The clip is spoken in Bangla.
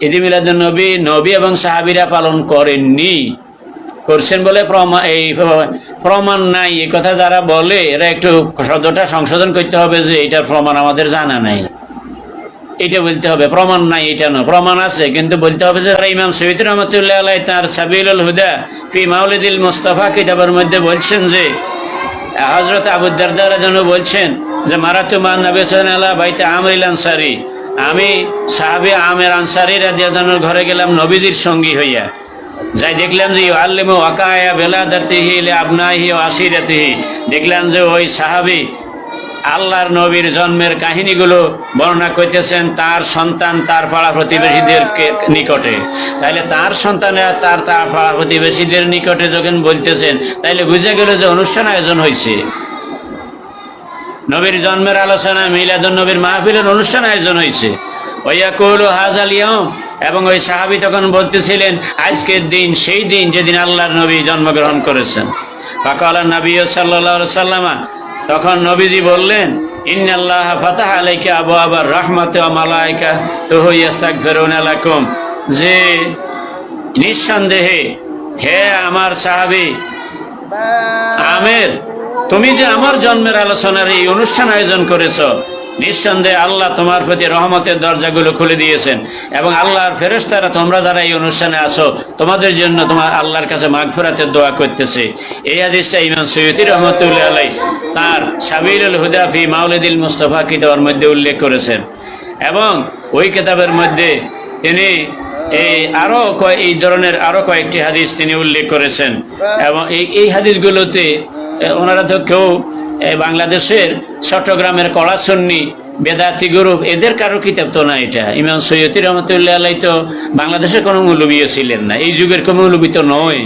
ঈদ মিলাদুল নবী নবী এবং সাহাবিরা পালন করেননি। করছেন বলে প্রমা- এই প্রমাণ নাই। এই কথা যারা বলে, এরা একটু শব্দটা সংশোধন করতে হবে যে এটার প্রমাণ আমাদের জানা নাই। এটা বলতে হবে। প্রমাণ নাই, এটা না। প্রমাণ আছে, কিন্তু বলতে হবে যে ইমাম সৈয়দ রহমতুল্লাহ আলাই তার সাবিলুল হুদা ফি মাউলিদিল মুস্তাফা কিতাবের মধ্যে বলছেন যে হজরত আবুদ্দারদার যেন বলছেন যে, মারাতু মান নবী আল্লাহ বাইতে আমরিল আনসারি। আমি সাহাবে আমের আনসারি রাজিয়াদানুর ঘরে গেলাম নবীজির সঙ্গী হইয়া। যাই দেখলাম যে আল্লিমু ওয়াকায়া বেলাদাতিহি আবনাহি ও আসিরাতিহি দেখলাম যে ওই সাহাবী আল্লাহর নবীর জন্মের কাহিনীগুলো বর্ণনা করতেছেন তার সন্তান তার পাড়া প্রতিবেশীদের নিকটে। তাইলে তার সন্তানেরা তার তার পাড়া প্রতিবেশীদের নিকটে যখন বলতেছেন, তাইলে বুঝে গেল যে অনুষ্ঠান আয়োজন হয়েছে নবীর জন্মের আলোচনা, মিলাদুন নবীর মাহফিলের অনুষ্ঠান আয়োজন হয়েছে। ওয়াকুল হাজাল ইয়ম এবং ওই সাহাবি তখন বলতেছিলেন, আজকের দিন, সেই দিন যেদিন আল্লাহর নবী জন্মগ্রহণ করেছেন। ফাকালা নবী সাল্লাল্লাহু সাল্লামা তখন নবীজি বললেন, ইন্নাল্লাহ ফাতাহ আলাইকা আবু আবার রহমতে মালাইকা তুহু ইয়াস্তাগফিরুনা লাকুম। যে নিঃসন্দেহে, হে আমার সাহাবী, আমের তুমি যে আমার জন্মের আলোচনার এই অনুষ্ঠান আয়োজন করেছ, নিঃসন্দেহে আল্লাহ তোমার প্রতি রহমতের দরজাগুলো খুলে দিয়েছেন এবং আল্লাহর ফেরেশতারা তোমরা যারা এই অনুষ্ঠানে আসো তোমাদের জন্য তোমার আল্লাহর কাছে মাগফিরাতের দোয়া করতেছে। এই হাদিসটা ইমাম সৈয়দি রহমতুল্লাহ আলাই তার সাবিরুল হুদাফি মাউলিদুল মুস্তফা কিতাবের মধ্যে উল্লেখ করেছেন এবং ওই কিতাবের মধ্যে তিনি এই আরও কয়- এই ধরনের আরও কয়েকটি হাদিস তিনি উল্লেখ করেছেন। এবং এই এই হাদিসগুলোতে ওনারা তো কেউ বাংলাদেশের চট্টগ্রামের কড়াসন্নি বেদাতি গ্রুপ এদের কারও কিতাব তো না এটা। ইমাম সৈয়দি রহমতুল্লাহ আলাই তো বাংলাদেশের কোনো মৌলবীও ছিলেন না। এই যুগের কোনো মৌলবী তো নয়।